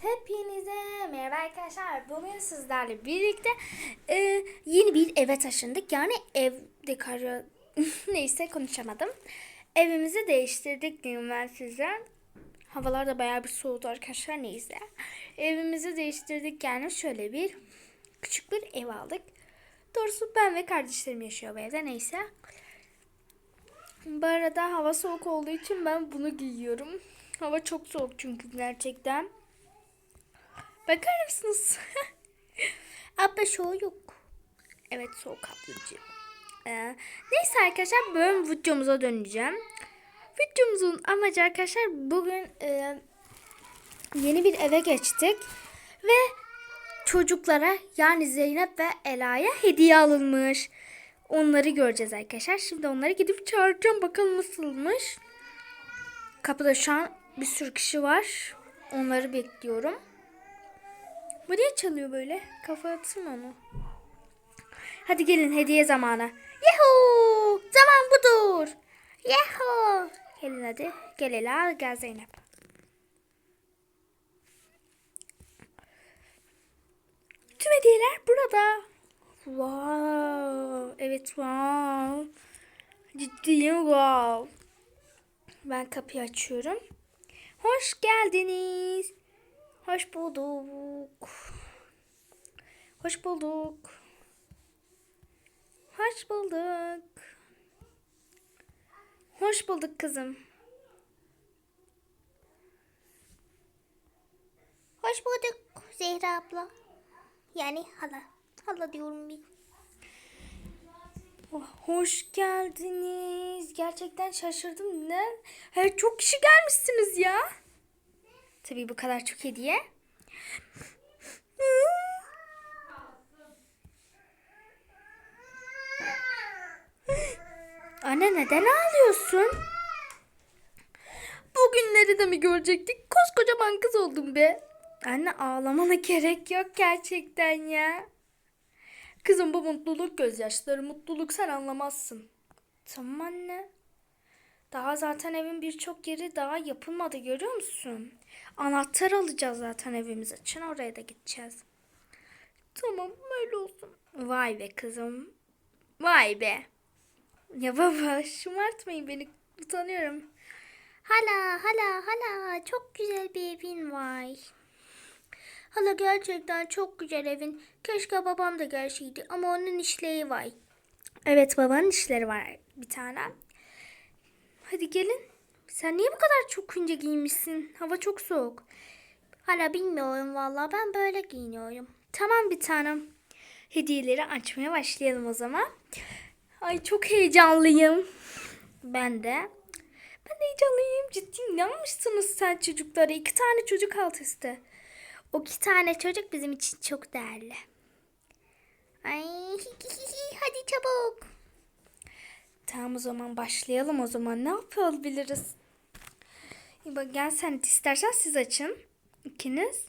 Hepinize merhaba arkadaşlar. Bugün sizlerle birlikte e, yeni bir eve taşındık. Yani ev dekorü neyse konuşamadım. Evimizi değiştirdik diyeyim ben size. Havalar da bayağı bir soğudu arkadaşlar neyse. Evimizi değiştirdik yani şöyle bir küçük bir ev aldık. Doğrusu ben ve kardeşlerim yaşıyor bu evde neyse. Bu arada hava soğuk olduğu için ben bunu giyiyorum. Hava çok soğuk çünkü gerçekten. Bakar mısınız? Abla soğuk yok. Evet soğuk ablacığım. Ee, neyse arkadaşlar bölüm videomuza döneceğim. Videomuzun amacı arkadaşlar bugün e, yeni bir eve geçtik. Ve çocuklara yani Zeynep ve Ela'ya hediye alınmış. Onları göreceğiz arkadaşlar. Şimdi onları gidip çağıracağım. Bakalım nasılmış. Kapıda şu an bir sürü kişi var. Onları bekliyorum. Bu niye çalıyor böyle? Kafa atsın onu. Hadi gelin hediye zamanı. Yuhu! Zaman budur. Yuhu! Gelin hadi. Gel Ela, gel Zeynep. Tüm hediyeler burada. Wow. Evet wow. Ciddiyim wow. Ben kapıyı açıyorum. Hoş geldiniz. Hoş bulduk. Hoş bulduk. Hoş bulduk. Hoş bulduk kızım. Hoş bulduk Zehra abla. Yani hala. Hala diyorum bir. Oh, hoş geldiniz. Gerçekten şaşırdım. Ne? Hey, çok kişi gelmişsiniz ya. Tabii bu kadar çok hediye. Anne neden ağlıyorsun? Bugünleri de mi görecektik? Koskocaman kız oldum be. Anne ağlamana gerek yok gerçekten ya. Kızım bu mutluluk gözyaşları. Mutluluk sen anlamazsın. Tamam anne. Daha zaten evin birçok yeri daha yapılmadı görüyor musun? Anahtar alacağız zaten evimiz için. Oraya da gideceğiz. Tamam öyle olsun. Vay be kızım. Vay be. Ya baba şımartmayın beni. Utanıyorum. Hala hala hala çok güzel bir evin var. Hala gerçekten çok güzel evin. Keşke babam da gelseydi ama onun işleri var. Evet babanın işleri var bir tane. Hadi gelin. Sen niye bu kadar çok ince giymişsin? Hava çok soğuk. Hala bilmiyorum vallahi ben böyle giyiniyorum. Tamam bir tanem. Hediyeleri açmaya başlayalım o zaman. Ay çok heyecanlıyım. Ben de. Ben de heyecanlıyım. Ciddi ne almışsınız sen çocuklara? İki tane çocuk alt üstte. O iki tane çocuk bizim için çok değerli. Ay hadi çabuk. Tamam o zaman başlayalım o zaman. Ne yapabiliriz? İyi bak gel sen istersen siz açın. İkiniz.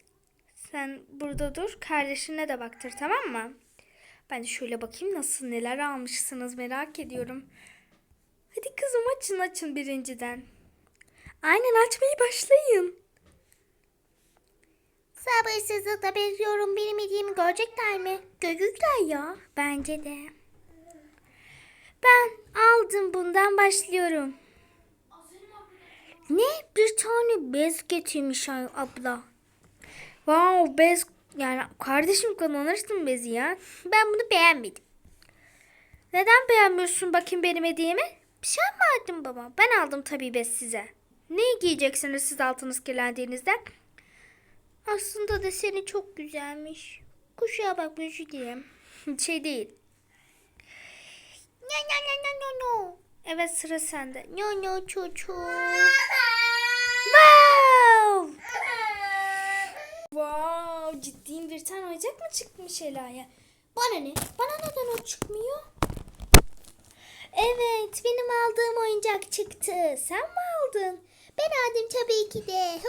Sen burada dur. Kardeşine de baktır tamam mı? Ben de şöyle bakayım nasıl neler almışsınız merak ediyorum. Hadi kızım açın açın birinciden. Aynen açmayı başlayın. Sabırsızlıkla bekliyorum benim hediyemi görecekler mi? Görecekler ya. Bence de. Ben aldım bundan başlıyorum. Ne? Bir tane bez getirmiş abla. Wow bez yani kardeşim kullanırsın bezi ya. Ben bunu beğenmedim. Neden beğenmiyorsun bakayım benim hediyemi? Bir şey mi aldın baba? Ben aldım tabii bez size. Ne giyeceksiniz siz altınız kirlendiğinizde? Aslında deseni çok güzelmiş. Kuşağa bak bir şey diyeyim. şey değil. No no no no no no. Evet sıra sende. No no çocuk. Wow! Wow, ciddiyim bir tane oyuncak mı çıkmış Ela'ya? Bana ne? Bana neden o çıkmıyor? Evet benim aldığım oyuncak çıktı. Sen mi aldın? Ben aldım tabii ki de.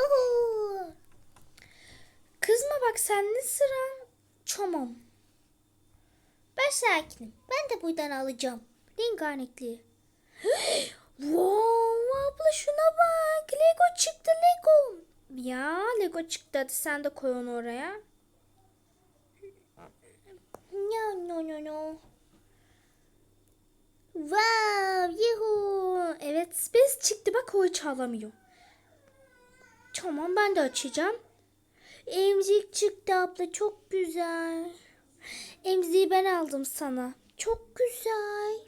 Kızma bak sen ne sıran? Tamam. Ben sakinim. Ben de buradan alacağım. Rengarenkli. wow abla şuna bak. Lego çıktı Lego. Ya Lego çıktı hadi sen de koy onu oraya. No no no no. Wow, yuhu. Evet, bez çıktı bak o hiç ağlamıyor. Tamam ben de açacağım. Emzik çıktı abla çok güzel. Emziği ben aldım sana. Çok güzel.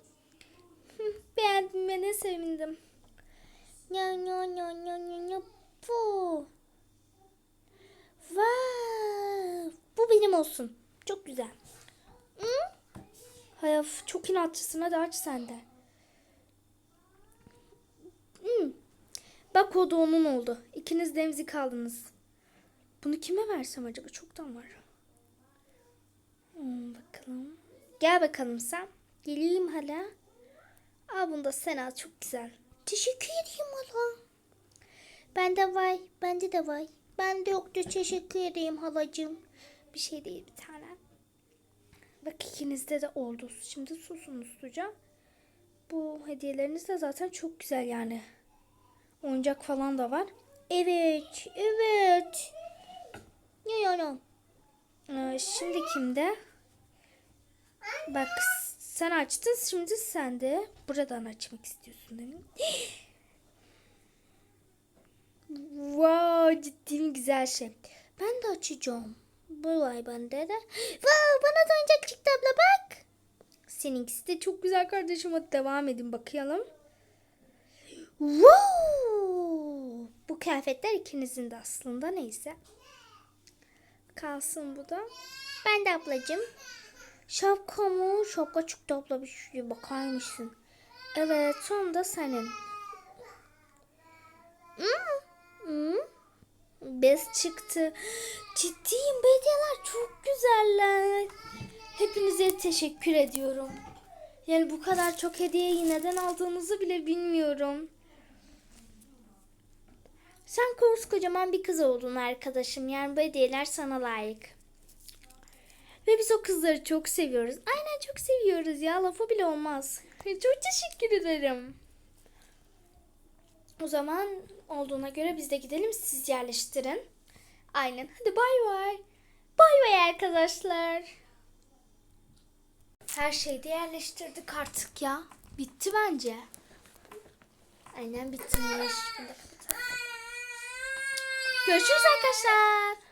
Hı, Beğendiğime sevindim. Ya ya ya ya ya ya bu. Wow. Bu benim olsun. Çok güzel. Hı? Hayaf çok inatçısın hadi aç sen de. Hmm. Bak o da onun oldu. İkiniz de emzik aldınız. Bunu kime versem acaba? Çoktan var. Hmm, bakalım. Gel bakalım sen. Geleyim hala. Aa bunu da sen. Çok güzel. Teşekkür ederim hala. Bende var. Bende de var. Bende yoktu. Teşekkür ederim halacığım. Bir şey değil bir tane. Bak ikinizde de oldu. Şimdi susun usluca. Bu hediyeleriniz de zaten çok güzel yani. Oyuncak falan da var. Evet, evet. Ya ya ya. Ee, şimdi kimde? Bak sen açtın şimdi sen de buradan açmak istiyorsun mi? wow ciddi güzel şey. Ben de açacağım. Bu var bende de. Wow bana da oyuncak çıktı abla bak. Seninkisi de çok güzel kardeşim. Hadi devam edin bakalım. Wow! Bu kıyafetler ikinizin de aslında neyse. Kalsın bu da. Ben de ablacığım. Şapka mı? Şapka çıktı abla bir şuraya bakar mısın? Evet son da senin. Hmm. Hmm. Bez çıktı. Ciddiyim bu hediyeler çok güzeller. Hepinize teşekkür ediyorum. Yani bu kadar çok hediyeyi neden aldığınızı bile bilmiyorum. Sen koskocaman bir kız oldun arkadaşım. Yani bu hediyeler sana layık. Ve biz o kızları çok seviyoruz. Aynen çok seviyoruz ya. Lafı bile olmaz. Çok teşekkür ederim. O zaman olduğuna göre biz de gidelim. Siz yerleştirin. Aynen. Hadi bay bay. Bay bay arkadaşlar. Her şeyi de yerleştirdik artık ya. Bitti bence. Aynen kapatalım. Görüşürüz arkadaşlar.